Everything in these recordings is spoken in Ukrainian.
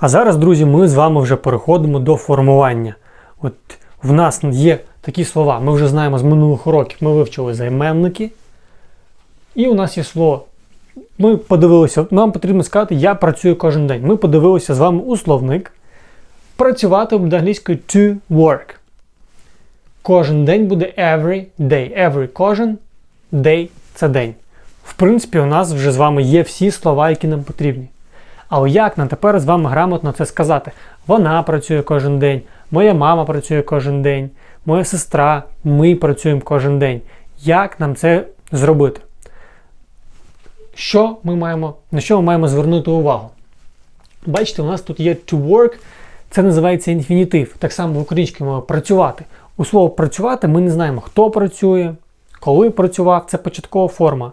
А зараз, друзі, ми з вами вже переходимо до формування. От в нас є такі слова, ми вже знаємо з минулих уроків, ми вивчили займенники. І у нас є слово. Ми подивилися, нам потрібно сказати, я працюю кожен день. Ми подивилися з вами у словник. Працювати буде англійською to work. Кожен день буде every day. Every кожен day це день. В принципі, у нас вже з вами є всі слова, які нам потрібні. Але як нам тепер з вами грамотно це сказати? Вона працює кожен день, моя мама працює кожен день, моя сестра, ми працюємо кожен день. Як нам це зробити? Що ми маємо, на що ми маємо звернути увагу? Бачите, у нас тут є to work, це називається інфінітив. Так само в українській мові працювати. У слово працювати ми не знаємо, хто працює, коли працював, це початкова форма.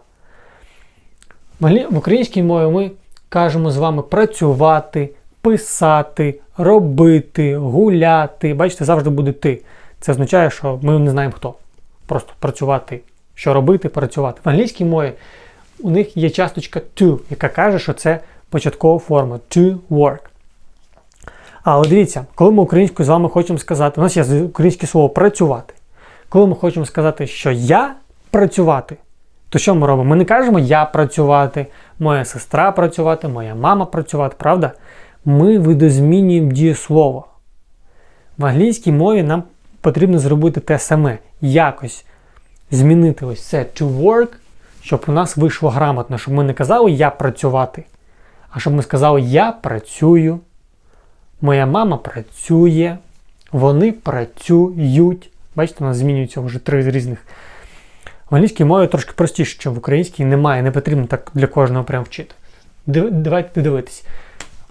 В українській мові ми кажемо з вами працювати, писати, робити, гуляти. Бачите, завжди буде ти. Це означає, що ми не знаємо хто. Просто працювати, що робити, працювати. В англійській мові у них є часточка to, яка каже, що це початкова форма to work. Але дивіться, коли ми українською з вами хочемо сказати, у нас є українське слово працювати. Коли ми хочемо сказати, що я працювати, то що ми робимо? Ми не кажемо я працювати, моя сестра працювати, моя мама працювати, правда? Ми видозмінюємо дієслово. В англійській мові нам потрібно зробити те саме. Якось змінити ось це to work, щоб у нас вийшло грамотно, щоб ми не казали я працювати, а щоб ми сказали я працюю. Моя мама працює, вони працюють. Бачите, у нас змінюється вже три різних. В англійській мові трошки простіше, що в українській немає, не потрібно так для кожного прям вчити. Давайте дивитись.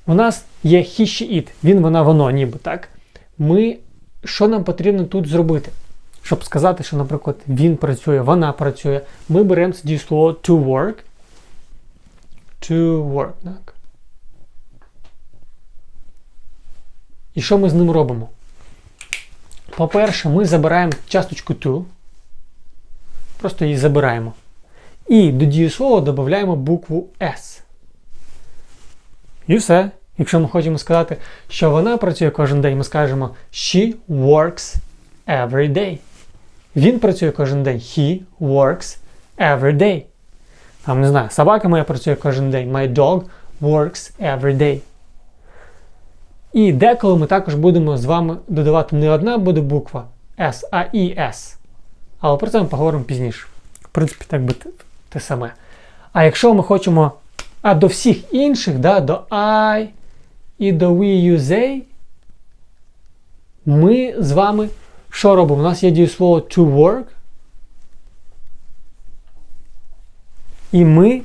У нас є he, she, it, він, вона, воно, ніби так. Ми, Що нам потрібно тут зробити? Щоб сказати, що, наприклад, він працює, вона працює, ми беремо це дієслово to work. To work, так. І що ми з ним робимо? По-перше, ми забираємо часточку to. Просто її забираємо. І до дієслова додаємо букву S. І все. Якщо ми хочемо сказати, що вона працює кожен день, ми скажемо She works every day. Він працює кожен день. He works every day. Там, не знаю, собака моя працює кожен день. My dog works every day. І деколи ми також будемо з вами додавати не одна буде буква S, а і S. Але про це ми поговоримо пізніше. В принципі, так би те саме. А якщо ми хочемо а до всіх інших, да, до I і до we, you, they, ми з вами що робимо? У нас є дієслово to work. І ми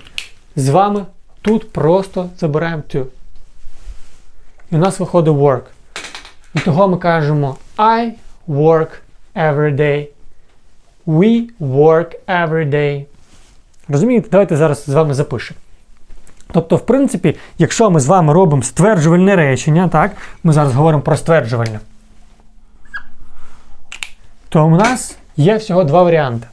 з вами тут просто забираємо to. І у нас виходить work. І того ми кажемо I work every day. We work every day. Розумієте? Давайте зараз з вами запишемо. Тобто, в принципі, якщо ми з вами робимо стверджувальне речення, так, ми зараз говоримо про стверджувальне, то у нас є всього два варіанти.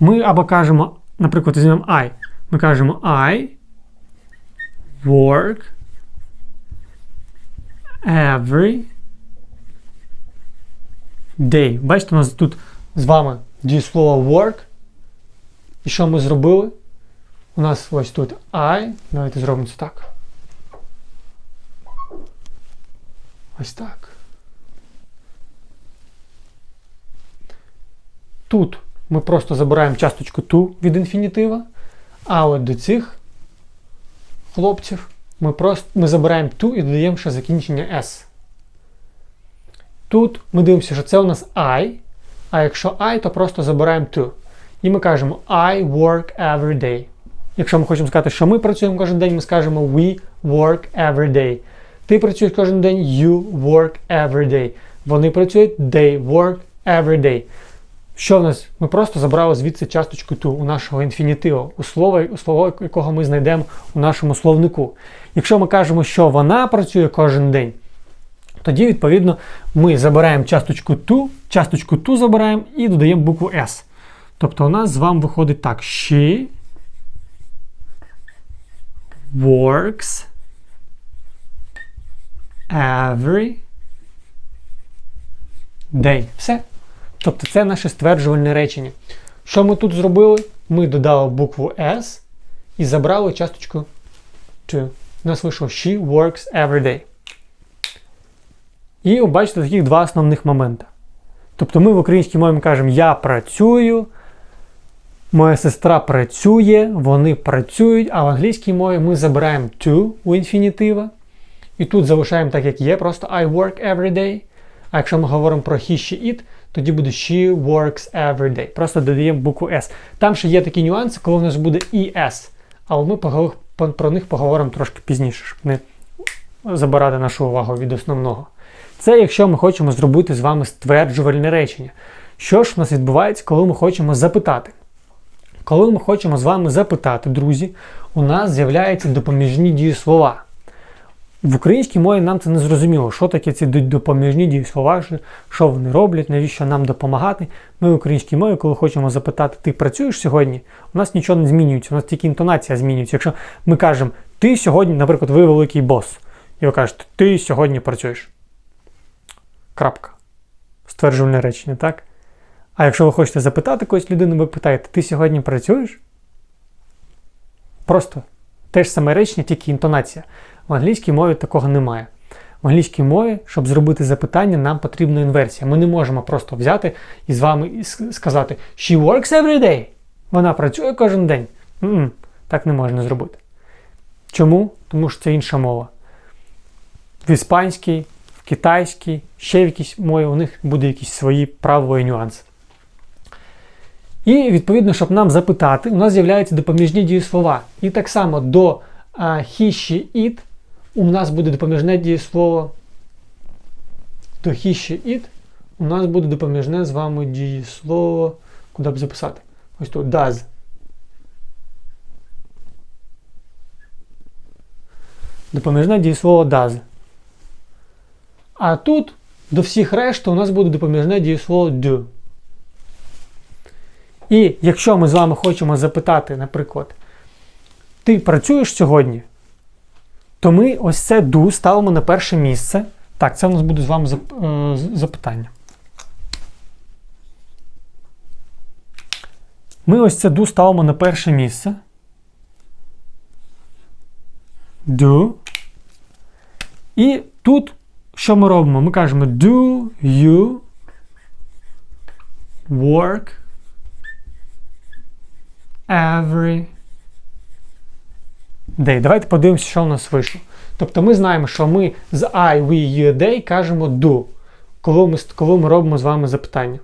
Ми або кажемо, наприклад, візьмемо I. Ми кажемо I work every day. Бачите, у нас тут з вами дієслово work. І що ми зробили? У нас ось тут I. Давайте зробимо це так. Ось так. Тут ми просто забираємо часточку to від інфінітива, а от до цих хлопців ми просто ми забираємо to і додаємо ще закінчення S. Тут ми дивимося, що це у нас I, а якщо I, то просто забираємо to. І ми кажемо I work every day. Якщо ми хочемо сказати, що ми працюємо кожен день, ми скажемо we work every day. Ти працюєш кожен день, you work every day. Вони працюють, they work every day. Що в нас? Ми просто забрали звідси часточку ту у нашого інфінітиву, у слово, у слово, якого ми знайдемо у нашому словнику. Якщо ми кажемо, що вона працює кожен день, тоді, відповідно, ми забираємо часточку ту, часточку ту забираємо і додаємо букву S. Тобто у нас з вами виходить так: She works every day. Все. Тобто це наше стверджувальне речення. Що ми тут зробили? Ми додали букву S і забрали часточку to. У нас вийшло She works every day. І бачите таких два основних моменти. Тобто ми в українській мові кажемо Я працюю, моя сестра працює, вони працюють, а в англійській мові ми забираємо to у інфінітива. І тут залишаємо так, як є, просто I work every day. А якщо ми говоримо про he, she, it, тоді буде she works every day. Просто додаємо букву S. Там ще є такі нюанси, коли у нас буде ES. Але ми про них поговоримо трошки пізніше, щоб не забирати нашу увагу від основного. Це якщо ми хочемо зробити з вами стверджувальне речення. Що ж у нас відбувається, коли ми хочемо запитати? Коли ми хочемо з вами запитати, друзі, у нас з'являються допоміжні дієслова. В українській мові нам це не зрозуміло, що таке ці допоміжні дієслова, що вони роблять, навіщо нам допомагати. Ми в українській мові, коли хочемо запитати, ти працюєш сьогодні, у нас нічого не змінюється, у нас тільки інтонація змінюється. Якщо ми кажемо, ти сьогодні, наприклад, ви великий бос, і ви кажете, ти сьогодні працюєш. Крапка. Стверджувальне речення, так? А якщо ви хочете запитати когось людину, ви питаєте, ти сьогодні працюєш? Просто те ж саме речення, тільки інтонація. В англійській мові такого немає. В англійській мові, щоб зробити запитання, нам потрібна інверсія. Ми не можемо просто взяти і з вами сказати She works every day. Вона працює кожен день. М -м, так не можна зробити. Чому? Тому що це інша мова. В іспанській, китайській, ще в якійсь у них буде якісь свої правила нюанси. І, відповідно, щоб нам запитати, у нас з'являються допоміжні дієслова. І так само до he, she, it у нас буде допоміжне дієслово. До he, she, it у нас буде допоміжне з вами дієслово. Куди б записати? Ось тут does. Допоміжне дієслово does. А тут до всіх решт у нас буде допоміжне дієслово do. І якщо ми з вами хочемо запитати, наприклад, ти працюєш сьогодні, то ми ось це do ставимо на перше місце. Так, це у нас буде з вами е, запитання. Ми ось це do ставимо на перше місце. Do. І тут що ми робимо? Ми кажемо Do you work every day? Давайте подивимося, що в нас вийшло. Тобто ми знаємо, що ми з I, we, you, day кажемо do, коли ми, коли ми робимо з вами запитання.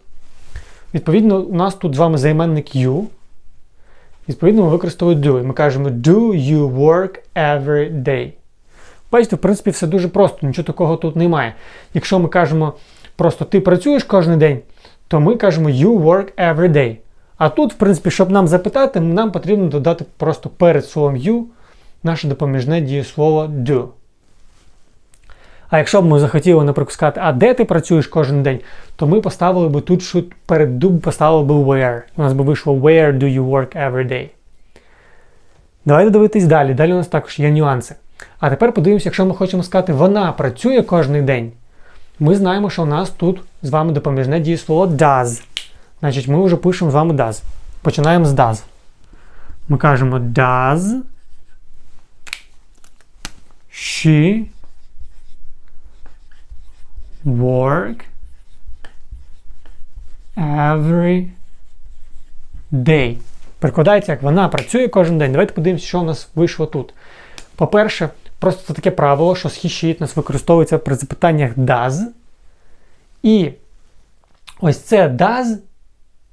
Відповідно, у нас тут з вами займенник you. Відповідно, ми використовуємо do. І ми кажемо Do you work every day? Бачите, в принципі, все дуже просто, нічого такого тут немає. Якщо ми кажемо просто ти працюєш кожен день, то ми кажемо you work every day. А тут, в принципі, щоб нам запитати, нам потрібно додати просто перед словом you наше допоміжне дієслово do. А якщо б ми захотіли, наприклад, сказати, а де ти працюєш кожен день, то ми поставили б тут, що перед do поставили б where. У нас би вийшло where do you work every day. Давайте дивитись далі. Далі у нас також є нюанси. А тепер подивимося, якщо ми хочемо сказати, вона працює кожен день. Ми знаємо, що у нас тут з вами допоміжне дієслово does. Значить, ми вже пишемо з вами does. Починаємо з does. Ми кажемо does. She work every day. Перекладається, як вона працює кожен день. Давайте подивимося, що у нас вийшло тут. По-перше, просто це таке правило, що схищит нас використовується при запитаннях does. І ось це does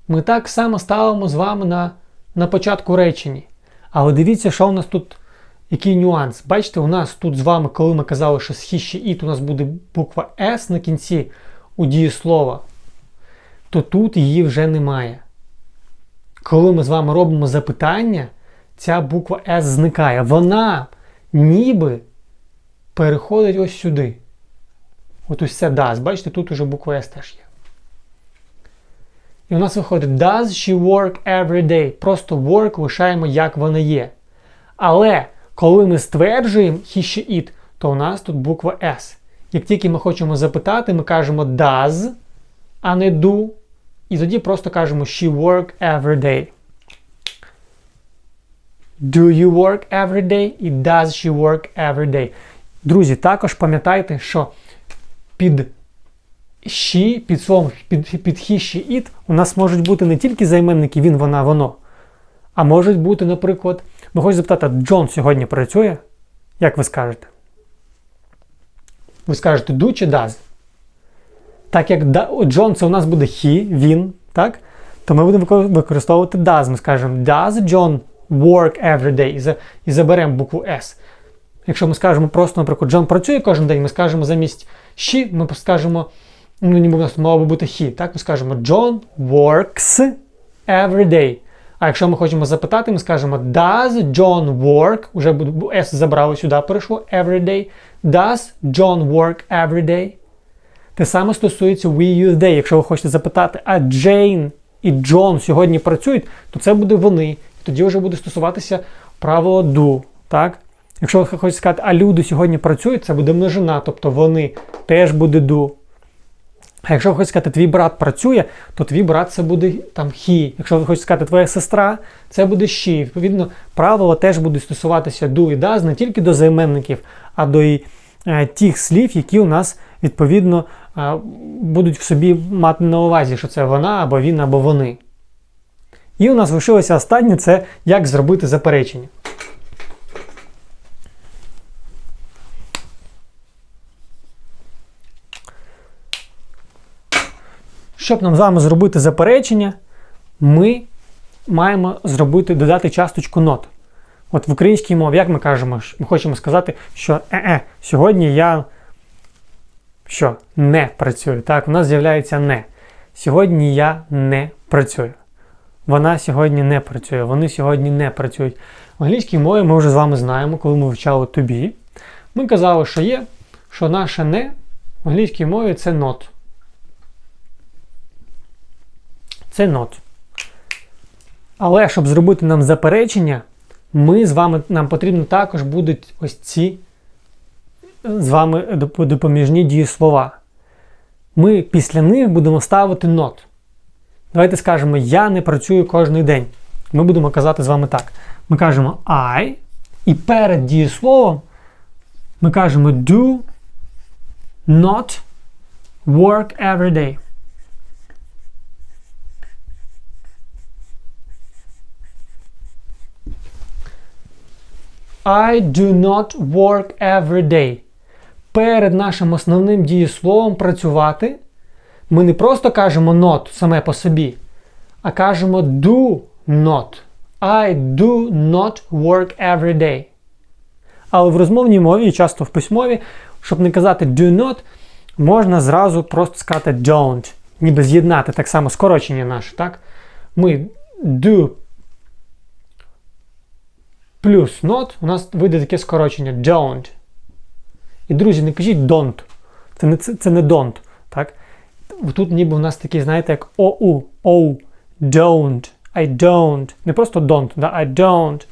ми так само ставимо з вами на на початку речення. Але дивіться, що у нас тут, який нюанс. Бачите, у нас тут з вами, коли ми казали, що схищі іт, у нас буде буква S на кінці у дієслова, то тут її вже немає. Коли ми з вами робимо запитання, ця буква S зникає. Вона ніби переходить ось сюди. От ось це does. Бачите, тут уже буква S теж є. І у нас виходить Does she work every day? Просто work лишаємо, як вона є. Але коли ми стверджуємо he, she, it, то у нас тут буква S. Як тільки ми хочемо запитати, ми кажемо does, а не do. І тоді просто кажемо she work every day. Do you work every day? І does she work every day. Друзі, також пам'ятайте, що під she, під словом під, під he, she, it у нас можуть бути не тільки займенники він, вона, воно, а можуть бути, наприклад, ми хочемо запитати, Джон сьогодні працює? Як ви скажете? Ви скажете do чи does? Так як Джон це у нас буде he, він, так? То ми будемо використовувати does. Ми скажемо Does John work every day? І, заберемо букву S. Якщо ми скажемо просто, наприклад, Джон працює кожен день, ми скажемо замість she, ми скажемо, ну ніби у нас мало би бути he. Так, ми скажемо John works every day. А якщо ми хочемо запитати, ми скажемо Does John work? Уже S забрали сюди, перейшло every day. Does John work every day? Те саме стосується we use day. Якщо ви хочете запитати, а Джейн і Джон сьогодні працюють, то це буде вони. Тоді вже буде стосуватися правила do. Так? Якщо ви хочете сказати, а люди сьогодні працюють, це буде множина, тобто вони теж буде do. А якщо ви хочете сказати, твій брат працює, то твій брат це буде там he. Якщо ви хочете сказати, твоя сестра, це буде she. Відповідно, правила теж будуть стосуватися do і does не тільки до займенників, а до і, е, тих слів, які у нас відповідно е, будуть в собі мати на увазі, що це вона або він, або вони. І у нас лишилося останнє це як зробити заперечення. Щоб нам з вами зробити заперечення, ми маємо зробити, додати часточку not. От в українській мові, як ми кажемо, ми хочемо сказати, що е-е, сьогодні я що, не працюю. Так, у нас з'являється не. Сьогодні я не працюю. Вона сьогодні не працює, вони сьогодні не працюють. В англійській мові ми вже з вами знаємо, коли ми вивчали тобі. Ми казали, що є, що наше не в англійській мові це not. Це not. Але щоб зробити нам заперечення, ми з вами, нам потрібно також будуть ось ці з вами допоміжні дієслова. Ми після них будемо ставити not. Давайте скажемо, я не працюю кожен день. Ми будемо казати з вами так. Ми кажемо I, і перед дієсловом ми кажемо do not work every day. I do not work every day. Перед нашим основним дієсловом працювати ми не просто кажемо not саме по собі, а кажемо do not. I do not work every day. Але в розмовній мові і часто в письмові, щоб не казати do not, можна зразу просто сказати don't. Ніби з'єднати так само скорочення наше. так? Ми do плюс not, у нас вийде таке скорочення don't. І, друзі, не кажіть don't. Це не це, це не don't. так? Тут ніби у нас такий, знаєте, як OU. Oh, don't. I don't. Не просто don't, да? I don't.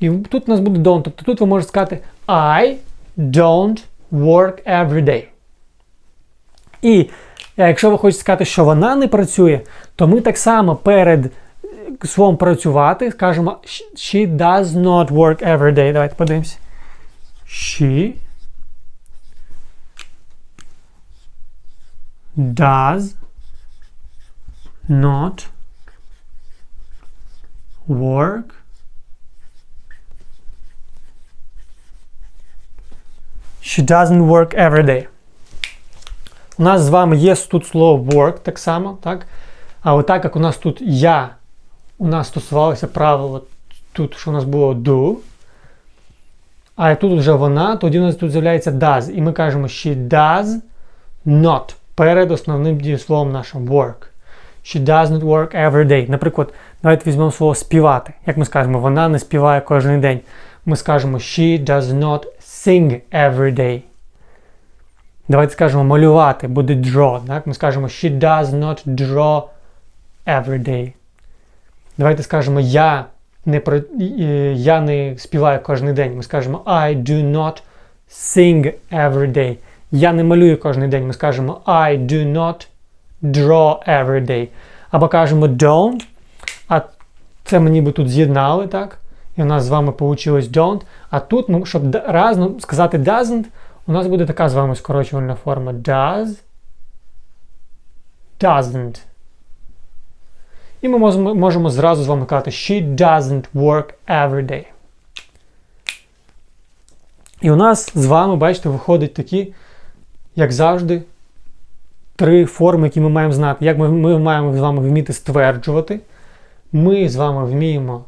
І тут у нас буде don't. Тобто тут ви можете сказати I don't work every day. І якщо ви хочете сказати, що вона не працює, то ми так само перед словом працювати скажемо She does not work every day. Давайте подивимося. She does not work She doesn't work every day. У нас з вами є тут слово work так само, так? А от так як у нас тут я, у нас стосувалося правило тут, що у нас було do, а тут вже вона, тоді у нас тут з'являється does. І ми кажемо she does not перед основним дієсловом нашим work. She doesn't work every day. Наприклад, давайте візьмемо слово співати. Як ми скажемо, вона не співає кожен день. Ми скажемо she does not sing every day. Давайте скажемо малювати, буде draw. Так? Ми скажемо she does not draw every day. Давайте скажемо я не я не співаю кожен день. Ми скажемо I do not sing every day. Я не малюю кожен день. Ми скажемо I do not draw every day. Або кажемо don't, а це ми ніби тут з'єднали, так? І у нас з вами вийшло don't. А тут, ми, щоб разом сказати doesn't, у нас буде така з вами скорочувальна форма does, doesn't. І ми можемо, зразу з вами казати she doesn't work every day. І у нас з вами, бачите, виходять такі, як завжди, три форми, які ми маємо знати. Як ми, ми маємо з вами вміти стверджувати, ми з вами вміємо,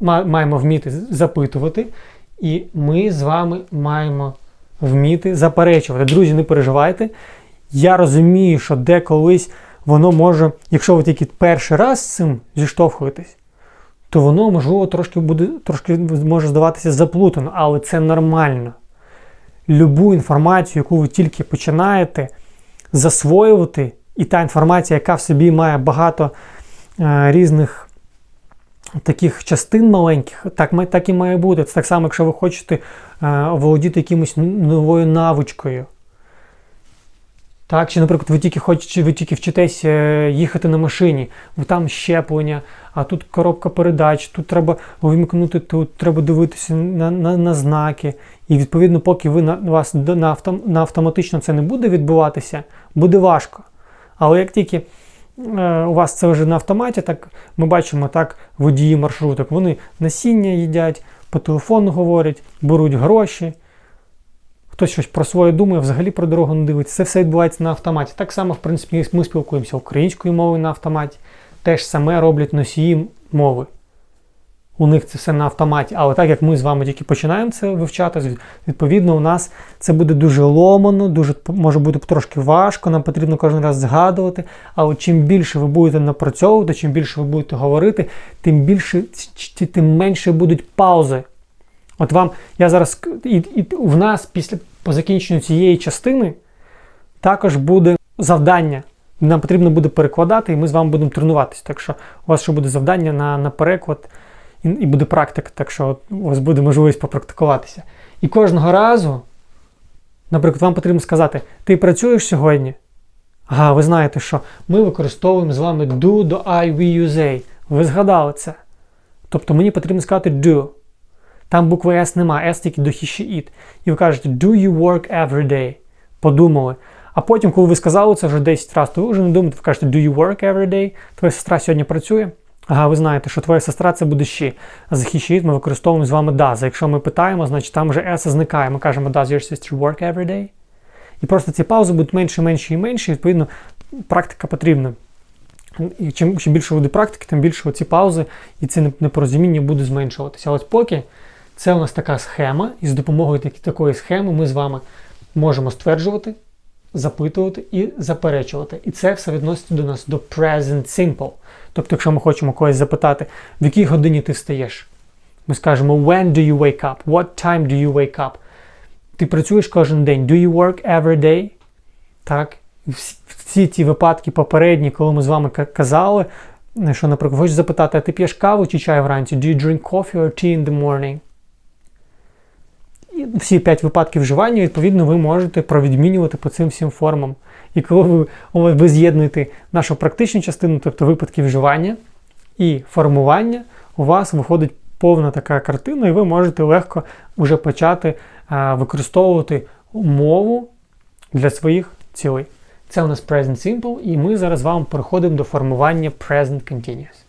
маємо вміти запитувати, і ми з вами маємо вміти заперечувати. Друзі, не переживайте. Я розумію, що деколись воно може, якщо ви тільки перший раз з цим зіштовхуєтесь, то воно, можливо, трошки буде, трошки може здаватися заплутано, але це нормально. Любу інформацію, яку ви тільки починаєте засвоювати, і та інформація, яка в собі має багато е, різних таких частин маленьких, так, так і має бути. Це так само, якщо ви хочете е, володіти якимось новою навичкою. Так, чи, наприклад, ви тільки хочете, ви тільки вчитесь е, їхати на машині, там щеплення, а тут коробка передач, тут треба вимкнути, тут треба дивитися на, на, на знаки. І відповідно, поки ви на вас на, автом, на автоматично це не буде відбуватися, буде важко. Але як тільки е, у вас це вже на автоматі, так ми бачимо так водії маршруток, вони насіння їдять, по телефону говорять, беруть гроші. Хтось щось про своє думає, взагалі про дорогу не дивиться. Це все відбувається на автоматі. Так само, в принципі, ми спілкуємося українською мовою на автоматі. Те ж саме роблять носії мови. У них це все на автоматі. Але так як ми з вами тільки починаємо це вивчати, відповідно, у нас це буде дуже ломано, дуже може бути трошки важко, нам потрібно кожен раз згадувати. Але чим більше ви будете напрацьовувати, чим більше ви будете говорити, тим більше тим менше будуть паузи. От вам, я зараз і, і в нас після по закінченню цієї частини також буде завдання. Нам потрібно буде перекладати, і ми з вами будемо тренуватися. Так що у вас ще буде завдання на, на переклад і, і буде практика, так що у вас буде можливість попрактикуватися. І кожного разу, наприклад, вам потрібно сказати: ти працюєш сьогодні? Ага, ви знаєте, що ми використовуємо з вами do до I, we, use a. Ви згадали це. Тобто мені потрібно сказати do. Там букви S нема, S тільки до she, it. І ви кажете, do you work every day? Подумали. А потім, коли ви сказали це вже 10 разів, то ви вже не думаєте, ви кажете, do you work every day? Твоя сестра сьогодні працює? Ага, ви знаєте, що твоя сестра це буде she. За he, ми використовуємо з вами does. Якщо ми питаємо, значить там вже S зникає. Ми кажемо, does your sister work every day? І просто ці паузи будуть менше, менше і менше, і, відповідно, практика потрібна. І чим, чим більше буде практики, тим більше ці паузи і це непорозуміння буде зменшуватися. Але поки це у нас така схема, і з допомогою такої схеми ми з вами можемо стверджувати, запитувати і заперечувати. І це все відноситься до нас до present simple. Тобто, якщо ми хочемо когось запитати, в якій годині ти встаєш, ми скажемо when do you wake up? What time do you wake up? Ти працюєш кожен день. Do you work every day? Так. Всі- ті випадки попередні, коли ми з вами казали, що, наприклад, хочеш запитати, а ти п'єш каву чи чай вранці? Do you drink coffee or tea in the morning? Всі п'ять випадків вживання, відповідно, ви можете провідмінювати по цим всім формам. І коли ви, ви, з'єднуєте нашу практичну частину, тобто випадки вживання і формування, у вас виходить повна така картина, і ви можете легко вже почати а, використовувати мову для своїх цілей. Це у нас Present Simple, і ми зараз з вами переходимо до формування Present Continuous.